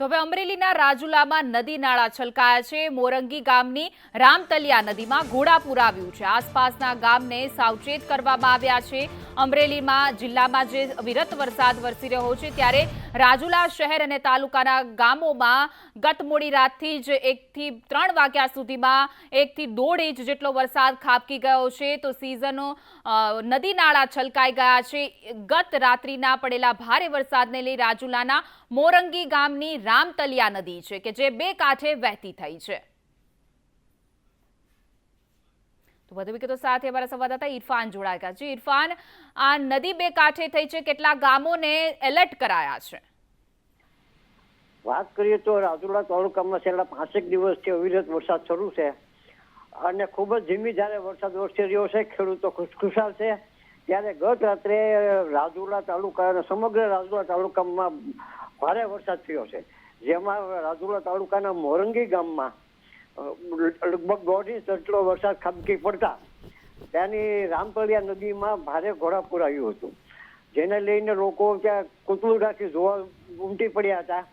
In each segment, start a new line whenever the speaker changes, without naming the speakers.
તો હવે અમરેલીના રાજુલામાં નદી નાળા છલકાયા છે. મોરંગી ગામની રામતલિયા નદીમાં ઘોડાપુર આવ્યું છે. આસપાસના ગામને સાવચેત કરવામાં આવ્યા છે. અમરેલીમાં જિલ્લામાં જે વિરત વરસાદ વરસી રહ્યો છે ત્યારે રાજુલા શહેર અને તાલુકાના ગામોમાં ગત મોડી રાતથી જ એકથી ત્રણ વાગ્યા સુધીમાં એકથી દોઢ ઇંચ જેટલો વરસાદ ખાબકી ગયો છે. તો સિઝનો નદી નાળા છલકાઈ ગયા છે. ગત રાત્રિના પડેલા ભારે વરસાદને લઈ રાજુલાના મોરંગી ગામની રામતલિયા નદી છે, કે જે બે કાંઠે વહેતી થઈ છે. તો વધુ વિગતો સાથે અમારા સંવાદદાતા ઇરફાન જોડાયા છે. ઇરફાન આ નદી બે કાંઠે થઈ છે, કેટલા ગામોને એલર્ટ કરાયા છે?
વાત કરીએ તો રાજુલા તાલુકામાં છેલ્લા પાંચેક દિવસથી અવિરત વરસાદ શરૂ છે અને ખૂબ જ ધીમી જ્યારે વરસાદ વરસી રહ્યો છે. ખેડૂતો ખુશખુશાલ છે. ત્યારે ગત રાત્રે રાજુલા તાલુકા અને સમગ્ર રાજુલા તાલુકામાં ભારે વરસાદ થયો છે. જેમાં રાજુલા તાલુકાના મોરંગી ગામમાં લગભગ દોઢ ઇંચ જેટલો વરસાદ ખાબકી પડતા ત્યાંની રામતળિયા નદીમાં ભારે ઘોડાપુર આવ્યું હતું. જેને લઈને લોકો ત્યાં કૂતરું રાખી જોવા ઉમટી પડ્યા હતા.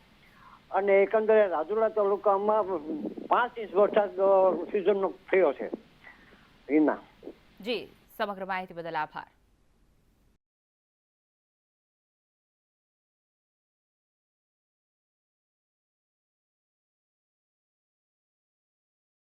અને એકંદરે રાજુલા તાલુકામાં પાંચ ઇંચ વરસાદ સિઝનનો થયો છે. હિના.
જી, સમગ્ર માહિતી બદલ આભાર.